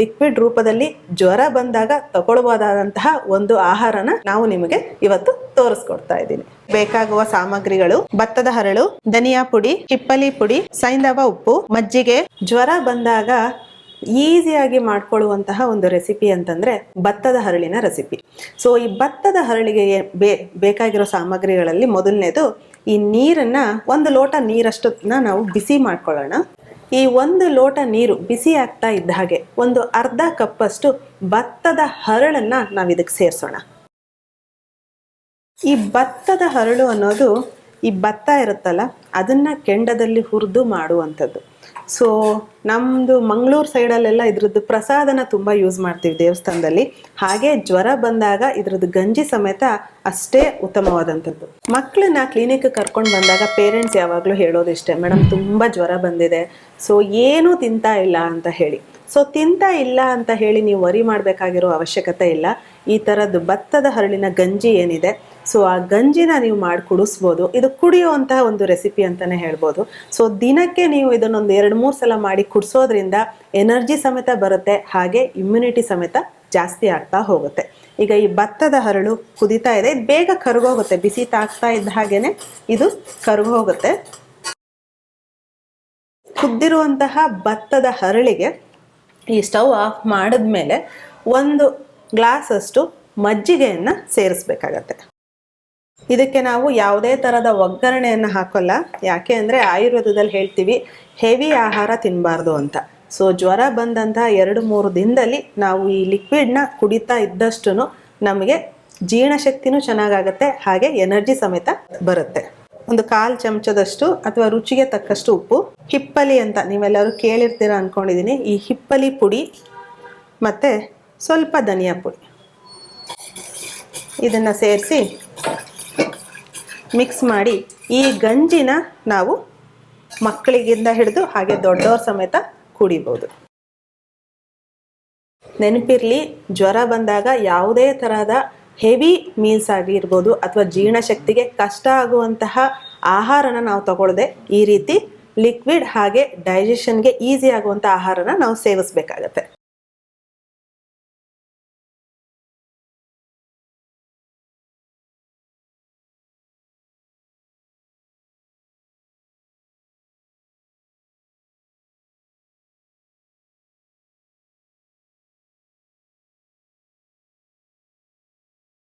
Liquid ರೂಪದಲ್ಲಿ ಜ್ವರ ಬಂದಾಗ ತಗೊಳ್ಬಹುದಾದಂತಹ ಒಂದು ಆಹಾರನ ನಾವು ನಿಮಗೆ ಇವತ್ತು ತೋರಿಸ್ಕೊಡ್ತಾ ಇದ್ದೀನಿ. ಬೇಕಾಗುವ ಸಾಮಗ್ರಿಗಳು, ಭತ್ತದ ಹರಳು, ಧನಿಯಾ ಪುಡಿ ಹಿಪ್ಪಲಿ ಪುಡಿ ಸೈಂಧವ ಉಪ್ಪು, ಮಜ್ಜಿಗೆ. ಜ್ವರ ಬಂದಾಗ ಈಸಿಯಾಗಿ ಮಾಡ್ಕೊಳ್ಳುವಂತಹ ಒಂದು ರೆಸಿಪಿ ಅಂತಂದ್ರೆ ಭತ್ತದ ಹರಳಿನ ರೆಸಿಪಿ ಸೊ ಈ ಭತ್ತದ ಹರಳಿಗೆ ಬೇಕಾಗಿರೋ ಸಾಮಗ್ರಿಗಳಲ್ಲಿ ಮೊದಲನೇದು ಈ ನೀರನ್ನ ಒಂದು ಲೋಟ ನೀರಷ್ಟನ್ನ ನಾವು ಬಿಸಿ ಮಾಡ್ಕೊಳ್ಳೋಣ. ಈ ಒಂದು ಲೋಟ ನೀರು ಬಿಸಿ ಆಗ್ತಾ ಇದ್ದ ಹಾಗೆ ಒಂದು ಅರ್ಧ ಕಪ್ಪಷ್ಟು ಭತ್ತದ ಹರಳನ್ನ ನಾವು ಇದಕ್ಕೆ ಸೇರಿಸೋಣ. ಈ ಭತ್ತದ ಹರಳು ಅನ್ನೋದು ಈ ಭತ್ತ ಇರುತ್ತಲ್ಲ, ಅದನ್ನ ಕೆಂಡದಲ್ಲಿ ಹುರಿದು ಮಾಡುವಂಥದ್ದು. ಸೊ ನಮ್ಮದು ಮಂಗಳೂರು ಸೈಡಲ್ಲೆಲ್ಲ ಇದ್ರದ್ದು ಪ್ರಸಾದನ ತುಂಬ ಯೂಸ್ ಮಾಡ್ತೀವಿ ದೇವಸ್ಥಾನದಲ್ಲಿ. ಹಾಗೆ ಜ್ವರ ಬಂದಾಗ ಇದ್ರದ್ದು ಗಂಜಿ ಸಮೇತ ಅಷ್ಟೇ ಉತ್ತಮವಾದಂಥದ್ದು. ಮಕ್ಕಳನ್ನ ಕ್ಲಿನಿಕ್ ಕರ್ಕೊಂಡು ಬಂದಾಗ ಪೇರೆಂಟ್ಸ್ ಯಾವಾಗಲೂ ಹೇಳೋದಿಷ್ಟೇ ಮೇಡಮ್ ತುಂಬ ಜ್ವರ ಬಂದಿದೆ. ಸೊ ಏನೂ ತಿಂತಾ ಇಲ್ಲ ಅಂತ ಹೇಳಿ. ಸೊ ತಿಂತ ಇಲ್ಲ ಅಂತ ಹೇಳಿ ನೀವು ವರಿ ಮಾಡಬೇಕಾಗಿರೋ ಅವಶ್ಯಕತೆ ಇಲ್ಲ. ಈ ಥರದ್ದು ಭತ್ತದ ಹರಳಿನ ಗಂಜಿ ಏನಿದೆ ಸೊ ಆ ಗಂಜಿನ ನೀವು ಮಾಡಿ ಕುಡಿಸ್ಬೋದು. ಇದು ಕುಡಿಯುವಂತಹ ಒಂದು ರೆಸಿಪಿ ಅಂತಲೇ ಹೇಳ್ಬೋದು. ಸೊ ದಿನಕ್ಕೆ ನೀವು ಇದನ್ನೊಂದು ಎರಡು, ಮೂರು ಸಲ ಮಾಡಿ ಕುಡಿಸೋದ್ರಿಂದ ಎನರ್ಜಿ ಸಮೇತ ಬರುತ್ತೆ, ಹಾಗೆ ಇಮ್ಯುನಿಟಿ ಸಮೇತ ಜಾಸ್ತಿ ಆಗ್ತಾ ಹೋಗುತ್ತೆ. ಈಗ ಈ ಭತ್ತದ ಹರಳು ಕುದಿತಾ ಇದೆ. ಇದು ಬೇಗ ಕರಗೋಗುತ್ತೆ. ಬಿಸಿ ತಾಗ್ತಾ ಇದ್ದ ಹಾಗೇನೆ ಇದು ಕರಗೋಗುತ್ತೆ. ಕುದ್ದಿರುವಂತಹ ಭತ್ತದ ಹರಳಿಗೆ ಈ ಸ್ಟವ್ ಆಫ್ ಮಾಡಿದ್ಮೇಲೆ ಒಂದು ಗ್ಲಾಸ್ ಅಷ್ಟು ಮಜ್ಜಿಗೆಯನ್ನು ಸೇರಿಸ್ಬೇಕಾಗತ್ತೆ. ಇದಕ್ಕೆ ನಾವು ಯಾವುದೇ ಥರದ ಒಗ್ಗರಣೆಯನ್ನು ಹಾಕೋಲ್ಲ. ಯಾಕೆ ಅಂದರೆ ಆಯುರ್ವೇದದಲ್ಲಿ ಹೇಳ್ತೀವಿ, ಹೆವಿ ಆಹಾರ ತಿನ್ನಬಾರ್ದು ಅಂತ. ಸೊ, ಜ್ವರ ಬಂದಂತಹ ಎರಡು ಮೂರು ದಿನದಲ್ಲಿ ನಾವು ಈ ಲಿಕ್ವಿಡ್ನ ಕುಡಿತಾ ಇದ್ದಷ್ಟು ನಮಗೆ ಜೀರ್ಣಶಕ್ತಿನೂ ಚೆನ್ನಾಗಾಗತ್ತೆ, ಹಾಗೆ ಎನರ್ಜಿ ಸಮೇತ ಬರುತ್ತೆ. ಒಂದು ಕಾಲು ಚಮಚದಷ್ಟು ಅಥವಾ ರುಚಿಗೆ ತಕ್ಕಷ್ಟು ಉಪ್ಪು, ಹಿಪ್ಪಲಿ ಅಂತ ನೀವೆಲ್ಲರೂ ಕೇಳಿರ್ತೀರ ಅಂದ್ಕೊಂಡಿದ್ದೀನಿ ಈ ಹಿಪ್ಪಲಿ ಪುಡಿ ಮತ್ತು ಸ್ವಲ್ಪ ಧನಿಯಾ ಪುಡಿ. ಇದನ್ನು ಸೇರಿಸಿ ಮಿಕ್ಸ್ ಮಾಡಿ ಈ ಗಂಜಿನ ನಾವು ಮಕ್ಕಳಿಗಿಂದ ಹಿಡಿದು ಹಾಗೆ ದೊಡ್ಡವ್ರ ಸಮೇತ ಕುಡಿಬೋದು. ನೆನಪಿರಲಿ, ಜ್ವರ ಬಂದಾಗ ಯಾವುದೇ ತರಹದ ಹೆವಿ ಮೀಲ್ಸ್ ಆಗಿರ್ಬೋದು ಅಥವಾ ಜೀರ್ಣಶಕ್ತಿಗೆ ಕಷ್ಟ ಆಗುವಂತಹ ಆಹಾರನ ನಾವು ತಗೊಳ್ಳದೆ ಈ ರೀತಿ ಲಿಕ್ವಿಡ್ ಹಾಗೆ ಡೈಜೆಷನ್ಗೆ ಈಸಿ ಆಗುವಂಥ ಆಹಾರನ ನಾವು ಸೇವಿಸ್ಬೇಕಾಗತ್ತೆ.